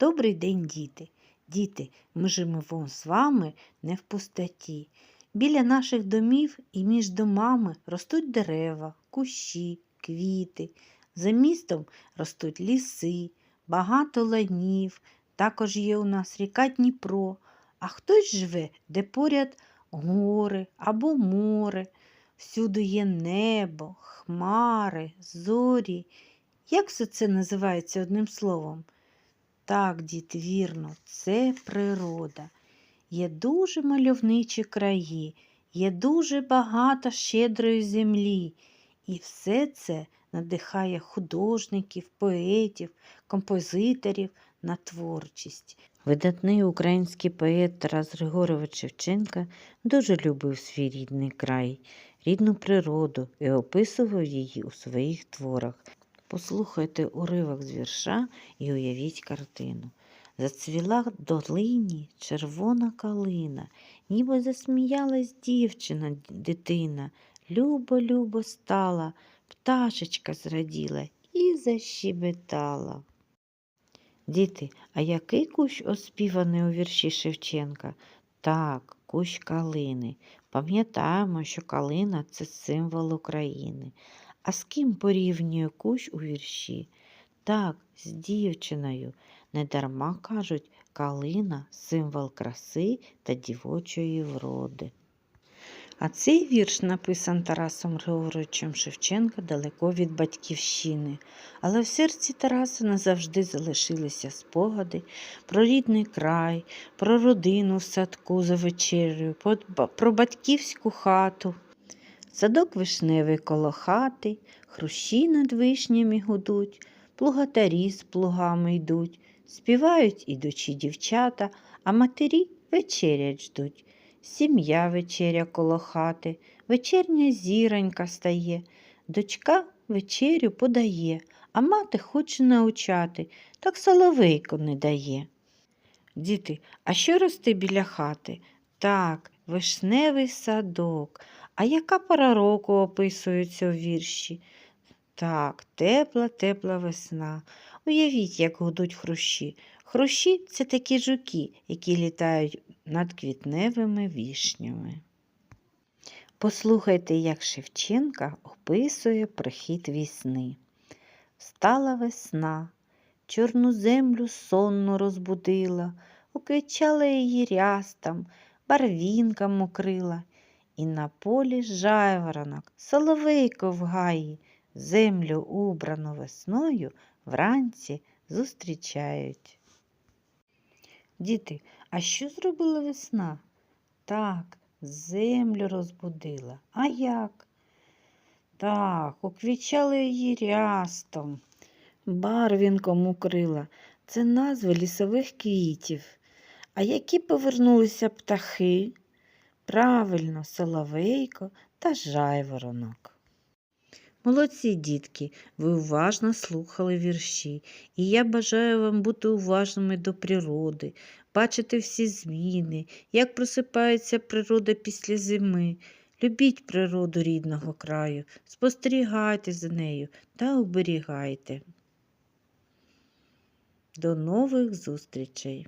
Добрий день, діти. Діти, ми живемо з вами не в пустоті. Біля наших домів і між домами ростуть дерева, кущі, квіти. За містом ростуть ліси, багато ланів. Також є у нас ріка Дніпро, а хтось живе, де поряд гори або море. Всюди є небо, хмари, зорі. Як все це називається одним словом? Так, діти, вірно, це природа. Є дуже мальовничі краї, є дуже багато щедрої землі. І все це надихає художників, поетів, композиторів на творчість. Видатний український поет Тарас Григорович Шевченка дуже любив свій рідний край, рідну природу і описував її у своїх творах. Послухайте уривок з вірша і уявіть картину. Зацвіла долині червона калина, ніби засміялась дівчина, дитина. Любо-любо стала, пташечка зраділа і защебетала. Діти, а який кущ оспіваний у вірші Шевченка? Так, кущ калини. Пам'ятаємо, що калина це символ України. А з ким порівнює кущ у вірші? Так, з дівчиною. Недарма кажуть, калина символ краси та дівочої вроди. А цей вірш написан Тарасом Григоровичем Шевченка далеко від батьківщини, але в серці Тараса назавжди залишилися спогади про рідний край, про родину в садку за вечерею, про батьківську хату. Садок вишневий коло хати, хрущі над вишнями гудуть, плугатарі з плугами йдуть, співають ідучі дівчата, а матері вечерять ждуть. Сім'я вечеря коло хати, вечерня зіронька стає, дочка вечерю подає, а мати хоче научати, так соловейко не дає. Діти, а що росте біля хати? Так, вишневий садок. А яка пора року описується у вірші? Так, тепла, тепла весна. Уявіть, як гудуть хрущі. Хрущі це такі жуки, які літають над квітневими вішнями. Послухайте, як Шевченка описує прихід весни. Встала весна, чорну землю сонно розбудила, уквічала її рястам, барвінкам укрила, і на полі жайворонок, соловейко в гаї, землю убрану весною вранці зустрічають. Діти, а що зробила весна? Так, землю розбудила. А як? Так, уквічала її рястом, барвінком укрила. Це назви лісових квітів. А які повернулися птахи? Правильно, соловейко та жайворонок. Молодці, дітки, ви уважно слухали вірші, і я бажаю вам бути уважними до природи, бачити всі зміни, як просипається природа після зими. Любіть природу рідного краю, спостерігайте за нею та оберігайте. До нових зустрічей!